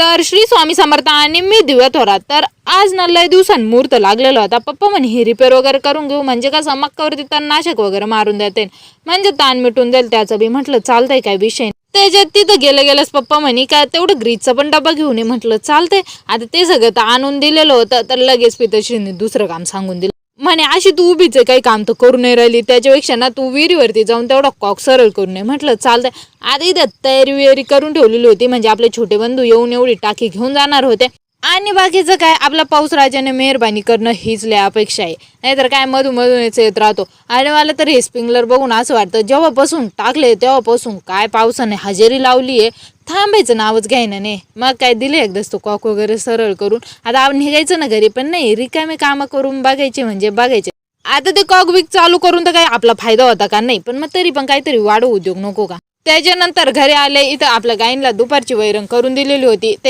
तर श्री स्वामी समर्थ आणि मी दिव्या थोरात. तर आज ना लय दिवसांनी मुहूर्त लागलेला होता. पप्पा म्हणे हे रिपेअर वगैरे करून घेऊ. म्हणजे कसं मक्कावरती तणनाशक वगैरे मारून देते. म्हणजे ताण मिटून जाईल त्याचं बी. म्हटलं चालतंय काय विषय नाही. त्याच्यात तिथं गेलं गेलंच पप्पा म्हणे का तेवढं ग्रीजचा पण डबा घेऊन ये. म्हटलं चालतंय. आता ते सगळं तर आणून दिलेलं होतं. तर लगेच पितश्रीने दुसरं काम सांगून दिलं. म्हणे अशी तू उभीच आहे काही काम तर करू नाही राहिली. त्याच्यापेक्षा ना तू विहिरीवरती जाऊन तेवढा कॉक सरळ करू नये. म्हटलं चालतंय. आधी त्यात तयारी वियारी करून ठेवलेली होती. म्हणजे आपले छोटे बंधू येऊन एवढी टाकी घेऊन जाणार होते. आणि बाकीचं काय? आपला पाऊस राजाने मेहरबानी करणं हीच लय अपेक्षा आहे. नाहीतर काय मधून मधूनच येत राहतो. आणि मला तर हे स्प्रिंगलर बघून असं वाटतं जेव्हापासून टाकले तेव्हापासून काय पावसाने हजेरी लावली आहे? थांबायचं नावच घ्यायना नाही मग काय दिले एकदाच तो कॉक वगैरे सरळ करून. आता आपण निघायचं ना घरी पण नाही रिकामे कामं करून बघायचे म्हणजे बघायचे. आता ते कॉक विक चालू करून तर काय आपला फायदा होता का? नाही पण मग तरी पण काहीतरी वाढू उद्योग नको का? त्याच्यानंतर घरी आले इथं आपल्या गायींना दुपारची वैरण करून दिलेली होती. ते